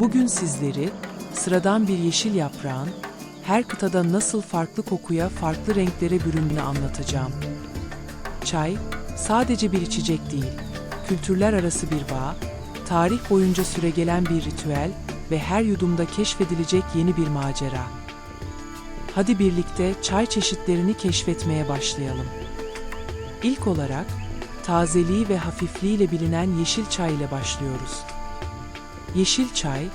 Bugün sizleri sıradan bir yeşil yaprağın her kıtada nasıl farklı kokuya, farklı renklere büründüğünü anlatacağım. Çay sadece bir içecek değil, kültürler arası bir bağ, tarih boyunca süregelen bir ritüel ve her yudumda keşfedilecek yeni bir macera. Hadi birlikte çay çeşitlerini keşfetmeye başlayalım. İlk olarak tazeliği ve hafifliğiyle bilinen yeşil çay ile başlıyoruz. Yeşil çay,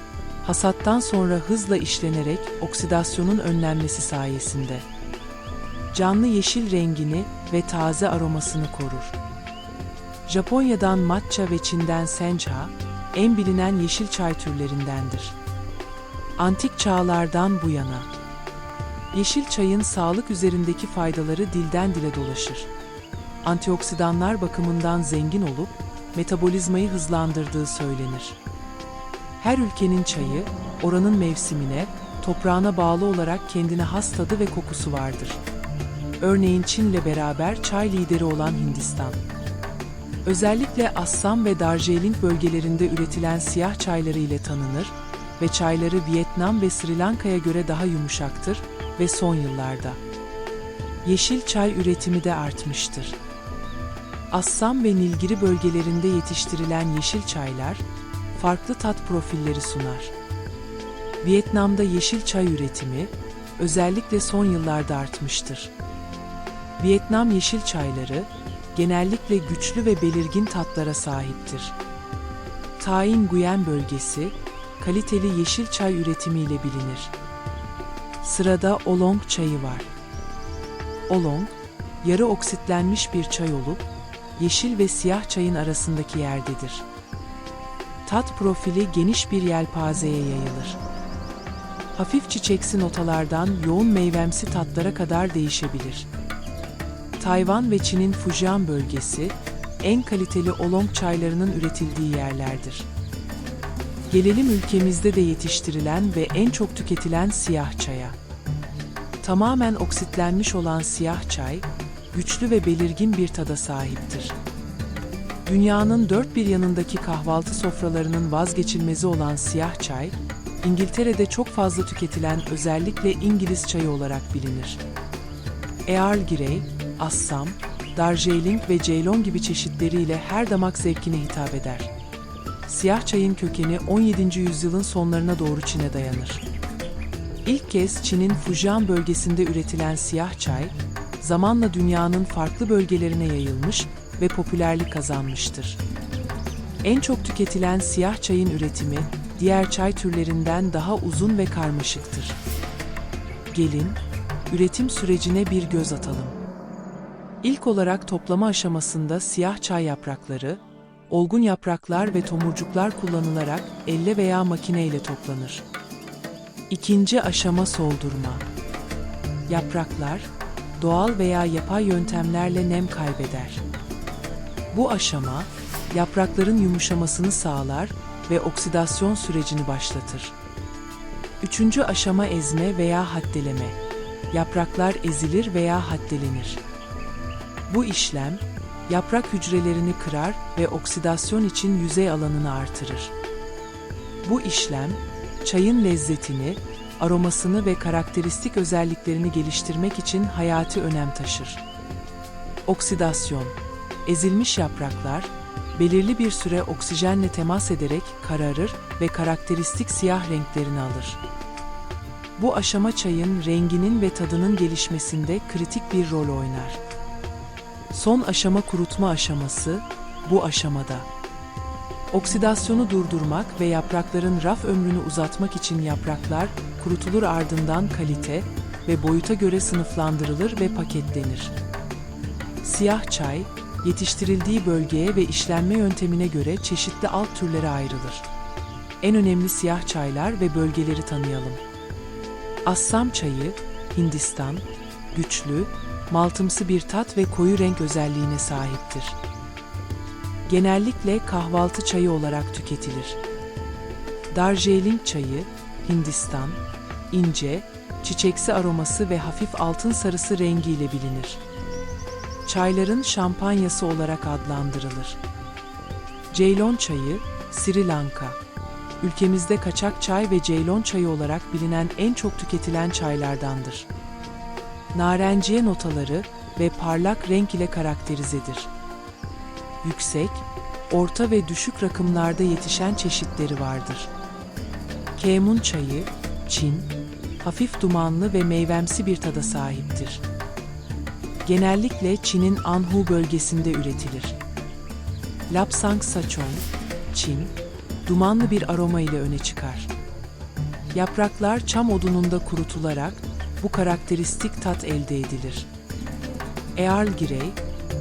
hasattan sonra hızla işlenerek oksidasyonun önlenmesi sayesinde canlı yeşil rengini ve taze aromasını korur. Japonya'dan matcha ve Çin'den sencha en bilinen yeşil çay türlerindendir. Antik çağlardan bu yana yeşil çayın sağlık üzerindeki faydaları dilden dile dolaşır. Antioksidanlar bakımından zengin olup metabolizmayı hızlandırdığı söylenir. Her ülkenin çayı, oranın mevsimine, toprağına bağlı olarak kendine has tadı ve kokusu vardır. Örneğin Çin'le beraber çay lideri olan Hindistan. Özellikle Assam ve Darjeeling bölgelerinde üretilen siyah çayları ile tanınır ve çayları Vietnam ve Sri Lanka'ya göre daha yumuşaktır ve son yıllarda yeşil çay üretimi de artmıştır. Assam ve Nilgiri bölgelerinde yetiştirilen yeşil çaylar farklı tat profilleri sunar. Vietnam'da yeşil çay üretimi özellikle son yıllarda artmıştır. Vietnam yeşil çayları genellikle güçlü ve belirgin tatlara sahiptir. Tayin Nguyen bölgesi kaliteli yeşil çay üretimiyle bilinir. Sırada Olong çayı var. Olong, yarı oksitlenmiş bir çay olup, yeşil ve siyah çayın arasındaki yerdedir. Tat profili geniş bir yelpazeye yayılır. Hafif çiçeksi notalardan yoğun meyvemsi tatlara kadar değişebilir. Tayvan ve Çin'in Fujian bölgesi, en kaliteli olong çaylarının üretildiği yerlerdir. Gelelim ülkemizde de yetiştirilen ve en çok tüketilen siyah çaya. Tamamen oksitlenmiş olan siyah çay, güçlü ve belirgin bir tada sahiptir. Dünyanın dört bir yanındaki kahvaltı sofralarının vazgeçilmezi olan siyah çay, İngiltere'de çok fazla tüketilen özellikle İngiliz çayı olarak bilinir. Earl Grey, Assam, Darjeeling ve Ceylon gibi çeşitleriyle her damak zevkine hitap eder. Siyah çayın kökeni 17. yüzyılın sonlarına doğru Çin'e dayanır. İlk kez Çin'in Fujian bölgesinde üretilen siyah çay, zamanla dünyanın farklı bölgelerine yayılmış ve popülerlik kazanmıştır. En çok tüketilen siyah çayın üretimi, diğer çay türlerinden daha uzun ve karmaşıktır. Gelin, üretim sürecine bir göz atalım. İlk olarak toplama aşamasında siyah çay yaprakları, olgun yapraklar ve tomurcuklar kullanılarak elle veya makine ile toplanır. İkinci aşama soldurma. Yapraklar, doğal veya yapay yöntemlerle nem kaybeder. Bu aşama, yaprakların yumuşamasını sağlar ve oksidasyon sürecini başlatır. Üçüncü aşama ezme veya haddeleme. Yapraklar ezilir veya haddelenir. Bu işlem, yaprak hücrelerini kırar ve oksidasyon için yüzey alanını artırır. Bu işlem, çayın lezzetini, aromasını ve karakteristik özelliklerini geliştirmek için hayati önem taşır. Oksidasyon Ezilmiş yapraklar, belirli bir süre oksijenle temas ederek kararır ve karakteristik siyah renklerini alır. Bu aşama çayın renginin ve tadının gelişmesinde kritik bir rol oynar. Son aşama kurutma aşaması bu aşamada. Oksidasyonu durdurmak ve yaprakların raf ömrünü uzatmak için yapraklar kurutulur ardından kalite ve boyuta göre sınıflandırılır ve paketlenir. Siyah çay, yetiştirildiği bölgeye ve işlenme yöntemine göre çeşitli alt türlere ayrılır. En önemli siyah çaylar ve bölgeleri tanıyalım. Assam çayı, Hindistan, güçlü, maltımsı bir tat ve koyu renk özelliğine sahiptir. Genellikle kahvaltı çayı olarak tüketilir. Darjeeling çayı, Hindistan, ince, çiçeksi aroması ve hafif altın sarısı rengiyle bilinir. Çayların şampanyası olarak adlandırılır. Ceylon çayı, Sri Lanka, ülkemizde kaçak çay ve ceylon çayı olarak bilinen en çok tüketilen çaylardandır. Narenciye notaları ve parlak renk ile karakterizedir. Yüksek, orta ve düşük rakımlarda yetişen çeşitleri vardır. Kemun çayı, Çin, hafif dumanlı ve meyvemsi bir tada sahiptir. Genellikle Çin'in Anhu bölgesinde üretilir. Lapsang Sachong, Çin, dumanlı bir aroma ile öne çıkar. Yapraklar çam odununda kurutularak bu karakteristik tat elde edilir. Earl Grey,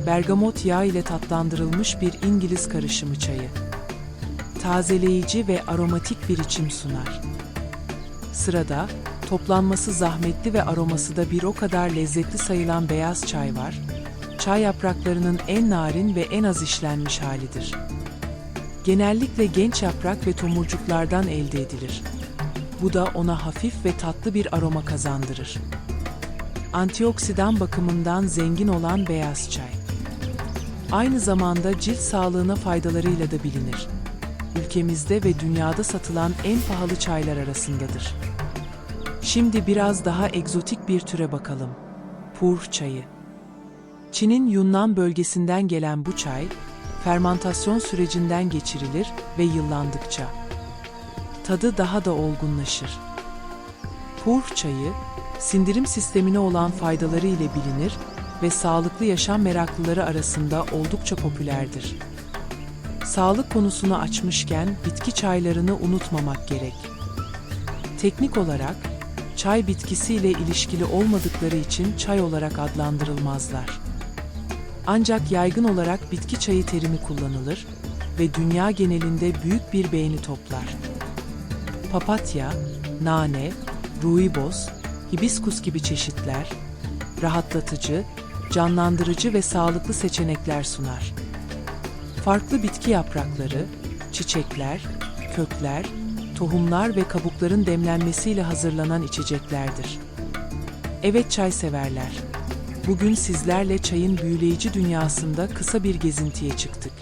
bergamot yağı ile tatlandırılmış bir İngiliz karışımı çayı. Tazeleyici ve aromatik bir içim sunar. Sırada toplanması zahmetli ve aroması da bir o kadar lezzetli sayılan beyaz çay var. Çay yapraklarının en narin ve en az işlenmiş halidir. Genellikle genç yaprak ve tomurcuklardan elde edilir. Bu da ona hafif ve tatlı bir aroma kazandırır. Antioksidan bakımından zengin olan beyaz çay. Aynı zamanda cilt sağlığına faydalarıyla da bilinir. Ülkemizde ve dünyada satılan en pahalı çaylar arasındadır. Şimdi biraz daha egzotik bir türe bakalım. Pur çayı. Çin'in Yunnan bölgesinden gelen bu çay, fermantasyon sürecinden geçirilir ve yıllandıkça tadı daha da olgunlaşır. Pur çayı, sindirim sistemine olan faydaları ile bilinir ve sağlıklı yaşam meraklıları arasında oldukça popülerdir. Sağlık konusunu açmışken bitki çaylarını unutmamak gerek. Teknik olarak çay bitkisiyle ilişkili olmadıkları için çay olarak adlandırılmazlar. Ancak yaygın olarak bitki çayı terimi kullanılır ve dünya genelinde büyük bir beğeni toplar. Papatya, nane, ruiboz, hibiskus gibi çeşitler, rahatlatıcı, canlandırıcı ve sağlıklı seçenekler sunar. Farklı bitki yaprakları, çiçekler, kökler, tohumlar ve kabukların demlenmesiyle hazırlanan içeceklerdir. Evet çay severler. Bugün sizlerle çayın büyüleyici dünyasında kısa bir gezintiye çıktık.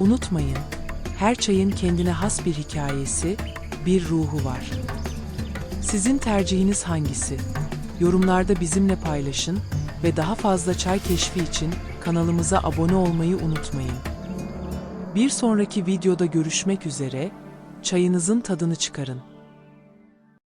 Unutmayın, her çayın kendine has bir hikayesi, bir ruhu var. Sizin tercihiniz hangisi? Yorumlarda bizimle paylaşın ve daha fazla çay keşfi için kanalımıza abone olmayı unutmayın. Bir sonraki videoda görüşmek üzere, çayınızın tadını çıkarın.